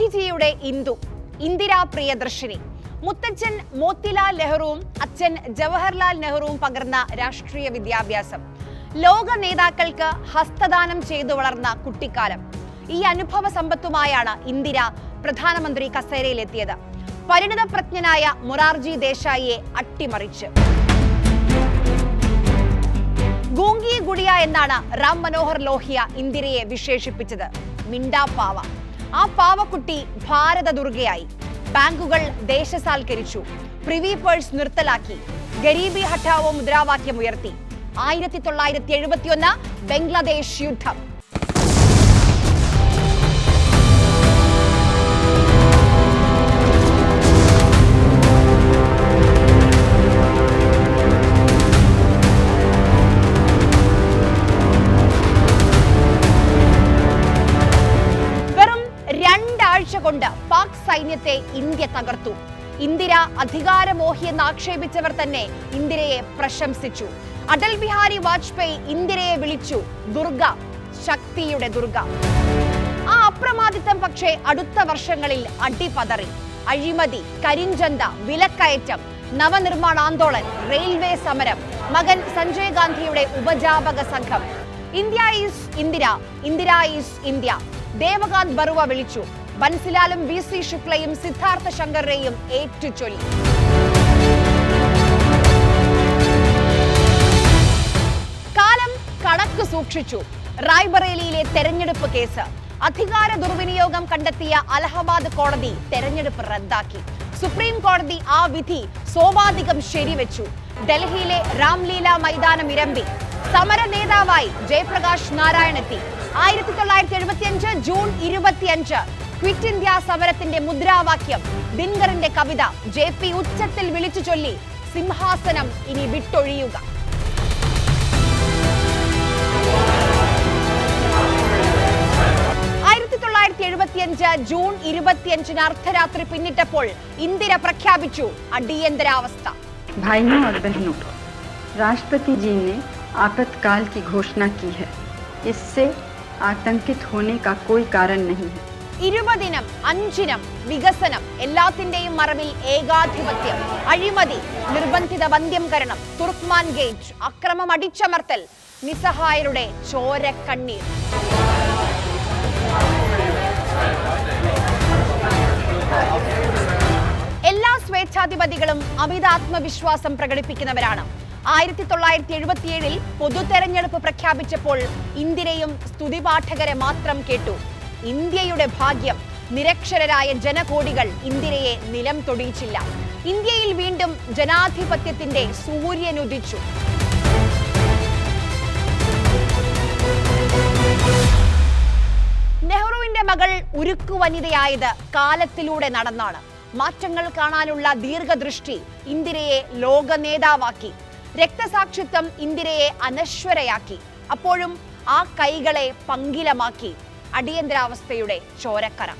ഗാന്ധിജിയുടെ ഇന്ദു ഇന്ദിരാ പ്രിയദർശിനി. മുത്തച്ഛൻ മോത്തിലാൽ നെഹ്റുവും അച്ഛൻ ജവഹർലാൽ നെഹ്റുവും പകർന്ന രാഷ്ട്രീയ വിദ്യാഭ്യാസം. ലോക നേതാക്കൾക്ക് ഹസ്തദാനം ചെയ്തു വളർന്ന കുട്ടിക്കാലം. ഈ അനുഭവ സമ്പത്തുമായാണ് ഇന്ദിര പ്രധാനമന്ത്രി കസേരയിലെത്തിയത്. പരിണിതപ്രജ്ഞനായ മൊറാർജി ദേശായിയെ അട്ടിമറിച്ച്. ഗൂങ്കി ഗുഡിയ എന്നാണ് റാം മനോഹർ ലോഹിയ ഇന്ദിരയെ വിശേഷിപ്പിച്ചത്. മിണ്ടാ പാവ ആ പാവക്കുട്ടി ഭാരത ദുർഗയായി ബാങ്കുകൾ ദേശസാൽക്കരിച്ചു. പ്രിവി പേഴ്സ് നിർത്തലാക്കി. ഗരീബി ഹഠാവോ മുദ്രാവാക്യം ഉയർത്തി. ആയിരത്തി തൊള്ളായിരത്തി എഴുപത്തിയൊന്ന് ബംഗ്ലാദേശ് യുദ്ധം. കൊണ്ട് പാക് സൈന്യത്തെ ഇന്ത്യ തകർത്തു. ഇന്ദിര അധികാരമോഹിയെന്ന് ആക്ഷേപിച്ചവർ തന്നെ ഇന്ദിരയെ പ്രശംസിച്ചു. അടൽ ബിഹാരി വാജ്പേയി ഇന്ദിരയെ വിളിച്ചു ദുർഗ ശക്തിയുടെ ദുർഗ. ആ അപ്രമാദിത്വം പക്ഷേ അടുത്ത വർഷങ്ങളിൽ അടിപതറി. അഴിമതി കരിഞ്ചന്ത വിലക്കയറ്റം നവനിർമ്മാണ ആന്തോളൻ റെയിൽവേ സമരം മകൻ സഞ്ജയ് ഗാന്ധിയുടെ ഉപജാപക സംഘം. India is Indira Indira is India. Devakanth Barooah വിളിച്ചു ബൻസിലാലും വി സി ശുക്ലയും സിദ്ധാർത്ഥ ശങ്കറിനെയും ഏറ്റുചൊല്ലി. കാലം കണക്ക് സൂക്ഷിച്ചു. റായ്ബറേലിയിലെ തെരഞ്ഞെടുപ്പ് കേസ്. അധികാര ദുർവിനിയോഗം കണ്ടെത്തിയ അലഹബാദ് കോടതി തെരഞ്ഞെടുപ്പ് റദ്ദാക്കി. സുപ്രീം കോടതി ആ വിധി സോപാധികം ശരിവെച്ചു. ഡൽഹിയിലെ രാംലീല മൈതാനം ഇരമ്പി. സമര നേതാവായി ജയപ്രകാശ് നാരായൺ എത്തി ആയിരത്തി തൊള്ളായിരത്തി എഴുപത്തിയഞ്ച് ജൂൺ ഇരുപത്തിയഞ്ച്. ക്വിറ്റ് ഇന്ത്യ സമരത്തിന്റെ മുദ്രാവാക്യം ദിൻകറിന്റെ കവിത ജെ പി ഉച്ചത്തിൽ വിളിച്ചു ചൊല്ലി സിംഹാസനം ഇനി വിട്ടൊഴിയുക ആയിരത്തി തൊള്ളായിരത്തി എഴുപത്തിയഞ്ച് ജൂൺ ഇരുപത്തിയഞ്ചിന് അർദ്ധരാത്രി പിന്നിട്ടപ്പോൾ ഇന്ദിര പ്രഖ്യാപിച്ചു അടിയന്തരാവസ്ഥ भाइयों और बहनों राष्ट्रपति जी ने आपातकाल की घोषणा की है इससे आतंकित होने का कोई कारण नहीं है ഇരുപതിനം അഞ്ചിനം വികസനം എല്ലാത്തിന്റെയും മറവിൽ ഏകാധിപത്യം അഴിമതി നിർബന്ധിത വന്ധ്യംകരണം തുർക്ക്മാൻ ഗേറ്റ് അക്രമം അടിച്ചമർത്തൽ നിസ്സഹായരുടെ ചോരക്കണ്ണീർ. എല്ലാ സ്വേച്ഛാധിപതികളും അമിത ആത്മവിശ്വാസം പ്രകടിപ്പിക്കുന്നവരാണ്. ആയിരത്തി തൊള്ളായിരത്തി എഴുപത്തിയേഴിൽ പൊതു തെരഞ്ഞെടുപ്പ് പ്രഖ്യാപിച്ചപ്പോൾ ഇന്ദിരയും സ്തുതിപാഠകരെ മാത്രം കേട്ടു. ഇന്ത്യയുടെ ഭാഗ്യം. നിരക്ഷരരായ ജനകോടികൾ ഇന്ദിരയെ നിലം തൊടിയിച്ചില്ല. ഇന്ത്യയിൽ വീണ്ടും ജനാധിപത്യത്തിന്റെ സൂര്യനുദിച്ചു. നെഹ്റുവിന്റെ മകൾ ഉരുക്കു വനിതയായത് കാലത്തിലൂടെ നടന്നാണ്. മാറ്റങ്ങൾ കാണാനുള്ള ദീർഘദൃഷ്ടി ഇന്ദിരയെ ലോക നേതാവാക്കി. രക്തസാക്ഷിത്വം ഇന്ദിരയെ അനശ്വരയാക്കി. അപ്പോഴും ആ കൈകളെ പങ്കിലമാക്കി. അടിയന്തരാവസ്ഥയുടെ ചോരക്കര